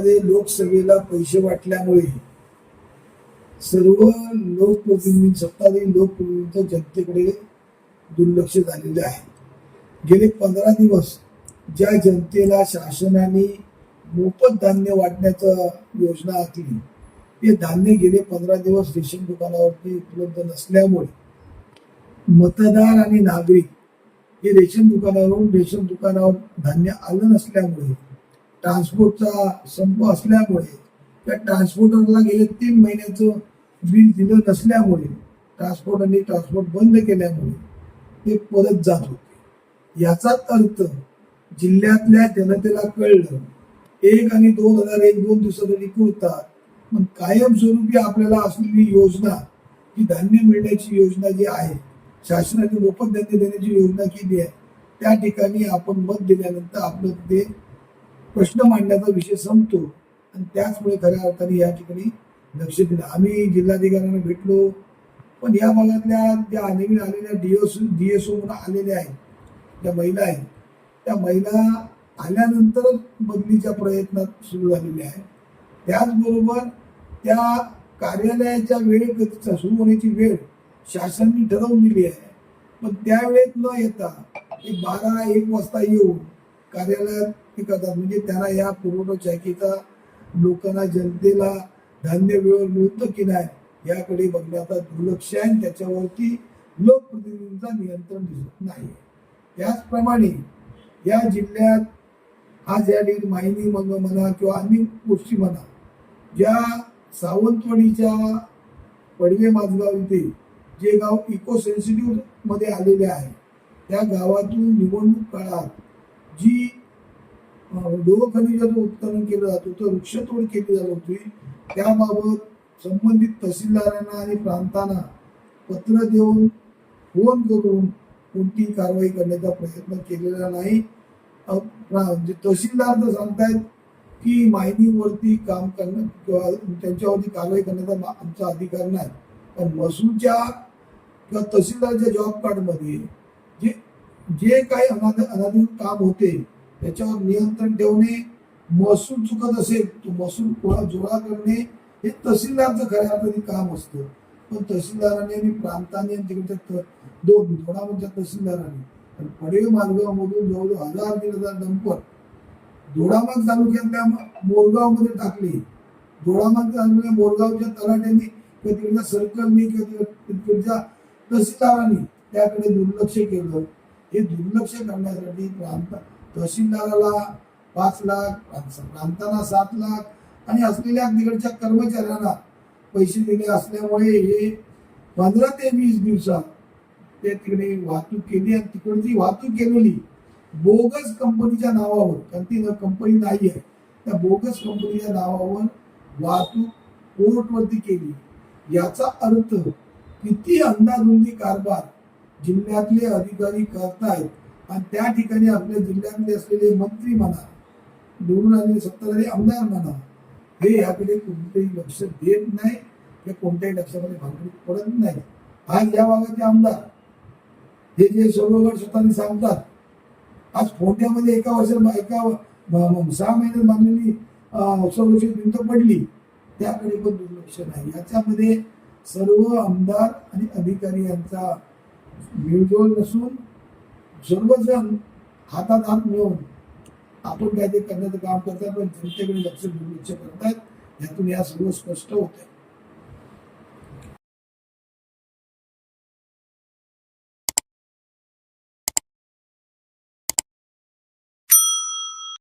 लोकसभेला पैसे वाटल्यामुळे सर्व लोकप्रतिनिधी सत्ताधारी लोकप्रतिनिधींचं जनतेकडे दुर्लक्ष झालेलं आहे. गेले पंधरा दिवस ज्या जनतेला शासनाने मोफत धान्य वाटण्याचं योजना आखली ते धान्य गेले पंधरा दिवस रेशन दुकानावरती उपलब्ध नसल्यामुळे मतदार आणि नागरिक हे रेशन दुकानावरून रेशन दुकानावर धान्य आलं नसल्यामुळे ट्रान्सपोर्टचा संप असल्यामुळे त्या ट्रान्सपोर्टरला गेले तीन महिन्याचं बिल दिलं नसल्यामुळे ट्रान्सपोर्टरने ट्रान्सपोर्ट बंद केल्यामुळे ते परत जात होते. याचाच अर्थ जिल्ह्यातल्या जनतेला कळलं एक आणि दोन हजार एक दोन दिवसासाठी पुरतात पण कायमस्वरूपी आपल्याला असलेली योजना ही धान्य मिळण्याची योजना जी आहे शासनाने मोफत धान्य देण्याची योजना केली आहे त्या ठिकाणी आपण मत दिल्यानंतर आपलं ते प्रश्न मांडण्याचा विषय संपतो. आणि त्याचमुळे खऱ्या अर्थाने या ठिकाणी लक्ष दिलं आम्ही जिल्हाधिकाऱ्यांना भेटलो. पण या भागातल्या ज्या नवीन आलेल्या डीएस एस म्हणून आलेल्या आहेत ज्या महिला आहेत त्या महिला आल्यानंतरच बदलीच्या प्रयत्नात सुरू झालेल्या आहेत. त्याचबरोबर त्या कार्यालयाच्या वेळेकरीता सुरू होण्याची वेळ शासनाने ठरवून दिली आहे. पण त्यावेळेत न येता एक बारा एक वाजता येऊन कार्यालयात ते करतात. म्हणजे त्यांना या पुरवठा लोकांना जनतेला धान्य वेळेवर मिळतं की नाही याकडे बघण्याचा दुर्लक्ष आहे त्याच्यावरती लोकप्रतिनिधींचा नियंत्रण दिसत नाही. त्याचप्रमाणे या जिल्ह्यात आज या ठिकाणी माहिनी म्हणा किंवा अन्य गोष्टी म्हणा ज्या सावंतवाडीच्या पडवे माझगाव इथे जे गाव इको सेन्सिटिव्हमध्ये आलेले आहे त्या गावातून निवडणूक काळात जी लोह खनिजाचं उत्खनन केलं जात होतं वृक्षतोड केली जात होती त्याबाबत संबंधित तहसीलदारांना आणि प्रांतांना पत्र देऊन फोन करून कोणतीही कारवाई करण्याचा प्रयत्न केलेला नाही. तहसीलदार तर सांगतायत की मायनिंगवरती काम करणं किंवा त्यांच्यावरती कारवाई करण्याचा मा- आमचा अधिकार नाही. पण महसूलच्या किंवा तहसीलदारच्या जॉब कार्डमध्ये जे काही अनाध अनाधिकृत काम होते त्याच्यावर नियंत्रण ठेवणे महसूल चुकत असेल तो महसूल पुन्हा जोडा करणे हे तहसीलदारचं खऱ्या अर्थाने काम असतं. पण तहसीलदारांनी आणि प्रांतांनी आणि तिकडच्या दोन दोडामधच्या तहसीलदारांनी पण पडेल मालगावमधून जवळजवळ हजार दीड हजार डंपर दोडामाग तालुक्यातल्या मोरगावमध्ये टाकले. दोडामाग तालुक्या मोरगावच्या तलाट्यांनी किंवा तिकडच्या सर्कलनी किंवा तिकडच्या तहसीलदारांनी त्याकडे दुर्लक्ष केलं. हे दुर्लक्ष करण्यासाठी प्रांत तहसीलदाराला पाच लाख प्रांताला प्रांतांना सात लाख आणि असलेल्या तिकडच्या कर्मचाऱ्यांना पैसे दिले असल्यामुळे हे पंधरा ते वीस दिवसात ते तिकडे वाहतूक केली आणि तिकडची वाहतूक केलेली बोगस कंपनीच्या नावावर कारण ती कंपनी नाही आहे त्या बोगस कंपनीच्या नावावर वाहतूक पोर्टवरती केली. याचा अर्थ किती अंदाधुंदी कारभार जिल्ह्यातले अधिकारी करतायत. आणि त्या ठिकाणी आपल्या जिल्ह्यातले असलेले मंत्री म्हणा निवडून आलेले सत्ताधारी आमदार म्हणा हे याकडे कोणतेही लक्ष देत नाही. हे कोणत्याही लक्षामध्ये भांडवल पडत नाही. आज या भागाचे आमदार हे जे सर्वगड स्वतःने सांगतात आज फोंड्यामध्ये एका वर्षात एका सहा महिन्यात बांधलेली संरक्षित भिंत पडली. त्याकडे पण दुर्लक्ष नाही. याच्यामध्ये सर्व आमदार आणि अधिकारी यांचा मिळजोळ नसून सर्वजण हातात हात मिळवून आपण काय ते करण्याचं काम करतात पण जनतेकडे लक्ष दुर्लक्ष करतायत. यातून या सर्व स्पष्ट होत आहे